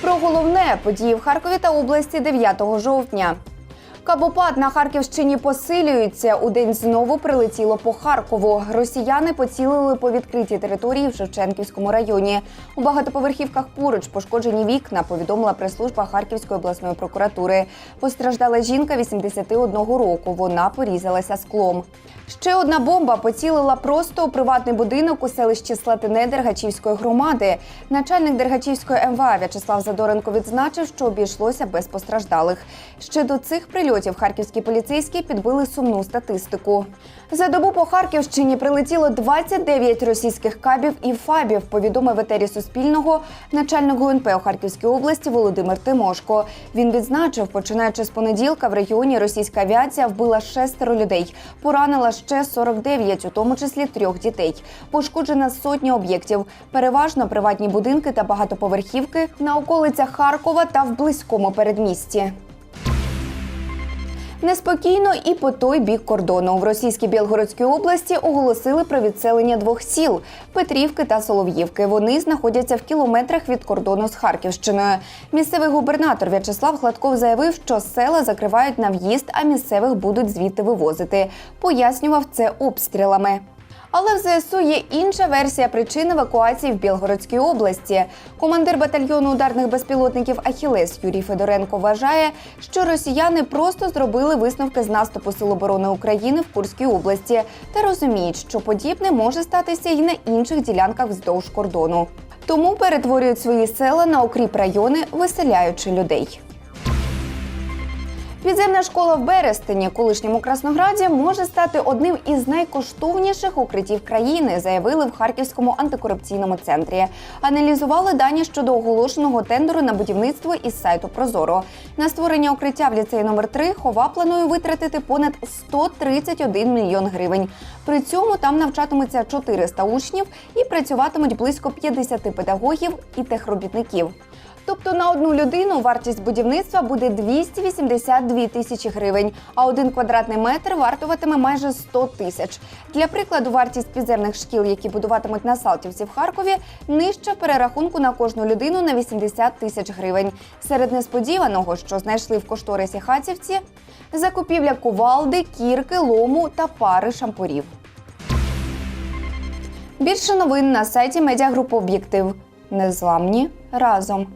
Про головне події в Харкові та області 9 жовтня. Кабопад на Харківщині посилюється. У день знову прилетіло по Харкову. Росіяни поцілили по відкритій території в Шевченківському районі. У багатоповерхівках поруч пошкоджені вікна. Повідомила прес-служба Харківської обласної прокуратури. Постраждала жінка 81 року. Вона порізалася склом. Ще одна бомба поцілила просто у приватний будинок у селищі Слатине Дергачівської громади. Начальник Дергачівської МВА В'ячеслав Задоренко відзначив, що обійшлося без постраждалих. Ще до цих прильотів харківські поліцейські підбили сумну статистику. За добу по Харківщині прилетіло 29 російських кабів і фабів. Повідомив етері Суспільного начальник ГУНП у Харківській області Володимир Тимошко. Він відзначив, починаючи з понеділка в регіоні російська авіація вбила шестеро людей, поранила ще 49, у тому числі трьох дітей. Пошкоджена сотня об'єктів, переважно приватні будинки та багатоповерхівки на околицях Харкова та в близькому передмісті. Неспокійно і по той бік кордону в російській Білгородській області оголосили про відселення двох сіл Петрівки та Солов'ївки. Вони знаходяться в кілометрах від кордону з Харківщиною. Місцевий губернатор В'ячеслав Гладков заявив, що села закривають на в'їзд, а місцевих будуть звідти вивозити. Пояснював це обстрілами. Але в ЗСУ є інша версія причин евакуації в Білгородській області. Командир батальйону ударних безпілотників Ахілес Юрій Федоренко вважає, що росіяни просто зробили висновки з наступу Сил оборони України в Курській області та розуміють, що подібне може статися і на інших ділянках вздовж кордону. Тому перетворюють свої села на окріп райони, виселяючи людей. Підземна школа в Берестині, колишньому Краснограді, може стати одним із найкоштовніших укриттів країни, заявили в Харківському антикорупційному центрі. Аналізували дані щодо оголошеного тендеру на будівництво із сайту Прозоро. На створення укриття в ліцеї номер 3 хова планує витратити понад 131 мільйон гривень. При цьому там навчатимуться 400 учнів і працюватимуть близько 50 педагогів і техробітників. Тобто на одну людину вартість будівництва буде 282 тисячі гривень, а один квадратний метр вартуватиме майже 100 тисяч. Для прикладу, вартість підземних шкіл, які будуватимуть на Салтівці в Харкові, нижча перерахунку на кожну людину на 80 тисяч гривень. Серед несподіваного, що знайшли в кошторисі хатівці, закупівля кувалди, кірки, лому та пари шампурів. Більше новин на сайті медіагрупи Об'єктив. Незламні разом.